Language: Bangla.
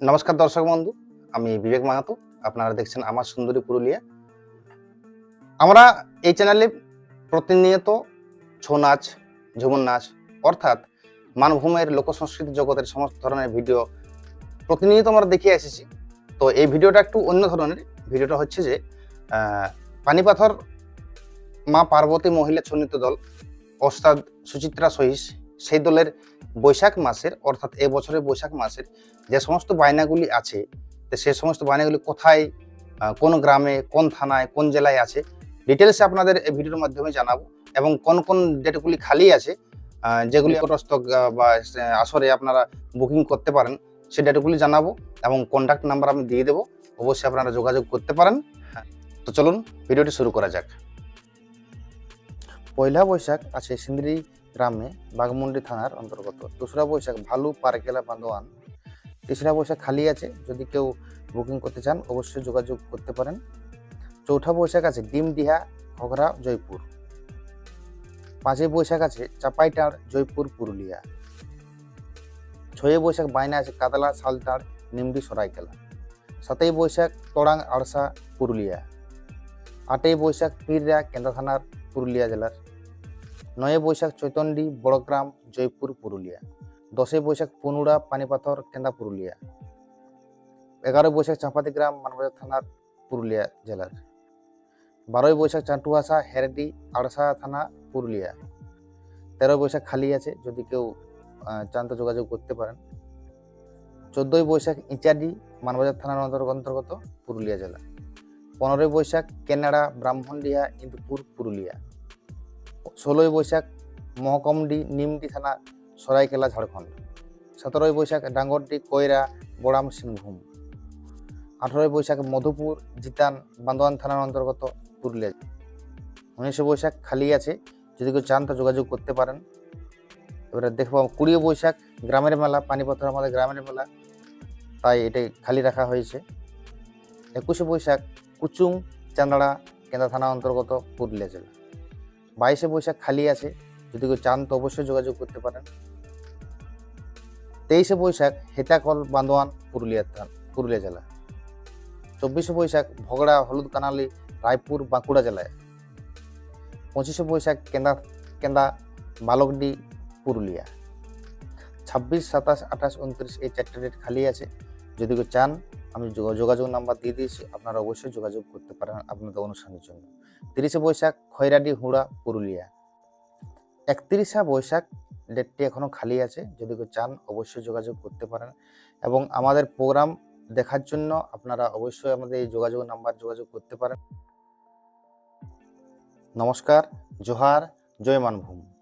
নমস্কার দর্শক বন্ধু, আমি বিবেক মাহাতো। আপনারা দেখছেন আমার সুন্দরী পুরুলিয়া। আমরা এই চ্যানেলে প্রতিনিয়ত ছৌ নাচ, ঝুমুর নাচ, অর্থাৎ মানভূমের লোক সংস্কৃতি জগতের সমস্ত ধরনের ভিডিও প্রতিনিয়ত আমরা দেখিয়ে এসেছি। তো এই ভিডিওটা একটু অন্য ধরনের। ভিডিওটা হচ্ছে যে পানিপাথর মা পার্বতী মহিলা ছন্নিত দল, ওস্তাদ সুচিত্রা সহিস সেই দলের বৈশাখ মাসের অর্থাৎ এ বছরের বৈশাখ মাসের যে সমস্ত বায়নাগুলি আছে সে সমস্ত বায়নাগুলি কোথায় কোন গ্রামে কোন থানায় কোন জেলায় আছে ডিটেলসে আপনাদের এই ভিডিওর মাধ্যমে জানাব এবং কোন কোন ডেটগুলি খালি আছে যেগুলি নিকটস্থ বা আসরে আপনারা বুকিং করতে পারেন সেই ডেটগুলি জানাব এবং কন্ট্যাক্ট নাম্বার আমি দিয়ে দেবো অবশ্যই আপনারা যোগাযোগ করতে পারেন। হ্যাঁ, তো চলুন ভিডিওটি শুরু করা যাক। পয়লা বৈশাখ আছে সিন্দ্রি গ্রামে বাঘমুন্ডি থানার অন্তর্গত। দোসরা বৈশাখ ভালু পারকেলা বান্দোয়ান। তেসরা বৈশাখ খালি আছে, যদি কেউ বুকিং করতে চান, অবশ্যই যোগাযোগ করতে পারেন। চৌঠা বৈশাখ আছে ডিমডিহা ঘগরা জয়পুর। পাঁচই বৈশাখ আছে চাপাইটার, জয়পুর, পুরুলিয়া। ছয়ই বৈশাখ বাইনা আছে কাতলা সালতাড় নিমডি, সরাইকেলা। সাতই বৈশাখ তড়াং আড়সা, পুরুলিয়া। আটই বৈশাখ পীররা, কেন্দ্র থানার পুরুলিয়া জেলার। নয় বৈশাখ চৈতন্ডি বড়গ্রাম জয়পুর পুরুলিয়া। দশই বৈশাখ পুনুড়া পানিপাথর কেন্দা পুরুলিয়া। এগারোই বৈশাখ চাঁপাতি গ্রাম মানবাজার থানার পুরুলিয়া জেলার। বারোই বৈশাখ চাটুয়াশা হেরডি আড়সা থানা পুরুলিয়া। তেরোই বৈশাখ খালি আছে যদি কেউ আহ, চান তো যোগাযোগ করতে পারেন। চোদ্দোই বৈশাখ ইচাডি মানবাজার থানার অন্তর্গত পুরুলিয়া জেলা। পনেরোই বৈশাখ কেনাডা ব্রাহ্মণডিহা ইন্দুপুর পুরুলিয়া। ষোলোই বৈশাখ, মহকমডি নিমডি থানা, সরাইকেলা, ঝাড়খণ্ড। সতেরোই বৈশাখ, ডাঙ্গরডি কয়রা বড়াম, সিংভূম। আঠারোই বৈশাখ, মধুপুর, জিতান, বান্দোয়ান থানার অন্তর্গত পুরুলিয়া। উনিশে বৈশাখ খালি আছে, যদি কেউ চান তো যোগাযোগ করতে পারেন। এবারে দেখব, কুড়িয়ে বৈশাখ, গ্রামের মেলা পানিপথর আমাদের গ্রামের মেলা, তাই এটাই খালি রাখা হয়েছে। একুশে বৈশাখ, কুচুং, চান্দাড়া, কেন্দ্রা থানা অন্তর্গত পুরুলিয়া জেলা। বাইশে বৈশাখ খালি আছে, যদি কেউ চান তো অবশ্যই যোগাযোগ করতে পারেন। তেইশে বৈশাখ হেতাকল বান্দোয়ান, পুরুলিয়া থান- পুরুলিয়া জেলা। চব্বিশে বৈশাখ ভগড়া, হলুদ কানালি, রায়পুর, বাঁকুড়া জেলায়। পঁচিশে বৈশাখ কেন্দা কেন্দা, বালকডি, পুরুলিয়া। ছাব্বিশ, সাতাশ, আঠাশ, উনত্রিশ এই চারটে ডেট খালি আছে, যদি কেউ চান আমি যোগা- যোগাযোগ নাম্বার দিয়ে দিয়েছি, আপনারা অবশ্যই যোগাযোগ করতে পারেন আপনাদের অনুষ্ঠানের জন্য। তিরিশে বৈশাখ খয়রাডি হুড়া, পুরুলিয়া। একত্রিশে বৈশাখ, ডেটটি এখনও খালি আছে, যদি কেউ চান অবশ্যই যোগাযোগ করতে পারেন। এবং আমাদের প্রোগ্রাম দেখার জন্য আপনারা অবশ্যই আমাদের এই যোগাযোগ নাম্বার যোগাযোগ করতে পারেন। নমস্কার, জোহার জয় মানভূম